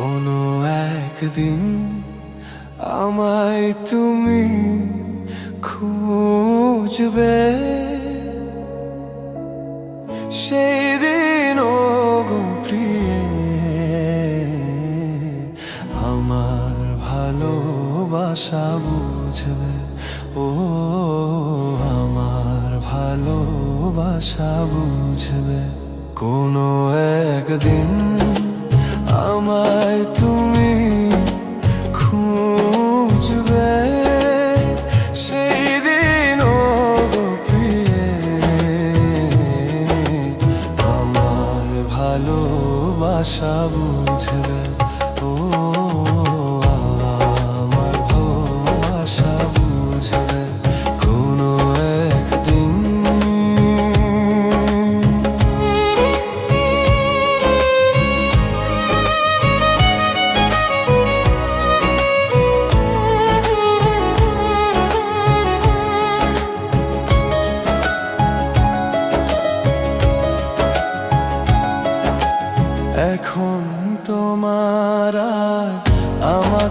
কোনো একদিন আমায় তুমি খুঁজবে। সেই দিন ও আমার ভালোবাসা বুঝবে। ও, আমার ভালোবাসা বুঝবে। কোনো একদিন আমার আমায় তুমি খুঁজবে সেই দিন আমার ভালোবাসা বুঝবে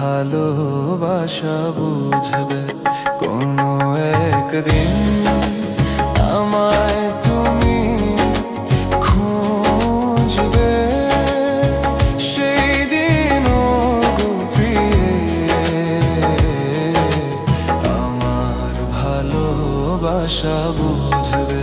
ভালোবাসা বুঝবে কোনো একদিন। আমায় তুমি খুঁজবে। সেই দিন আমার ভালোবাসা বুঝবে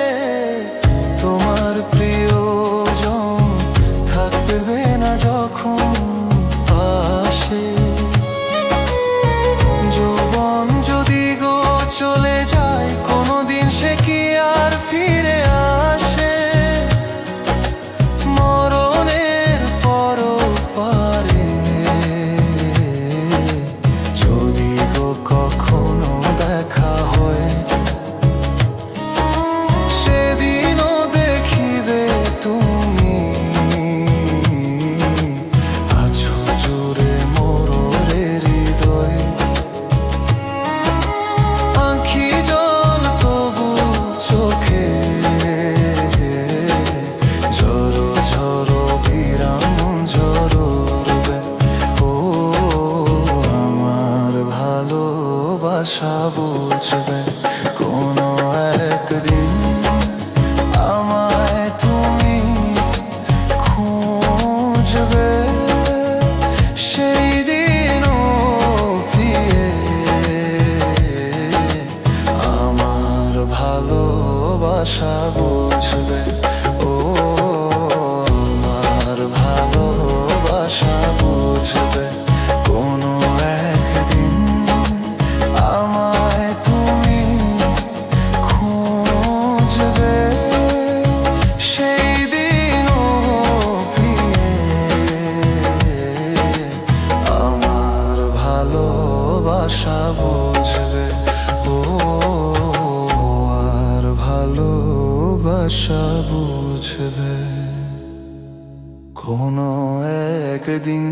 ভালোবাসা বুঝবে কোনো একদিন। আমায় তুমি খুঁজবে সেই দিন ফিরে। আমার ভালোবাসা বুঝবে ভালোবাসা বুঝবে। কোনো একদিন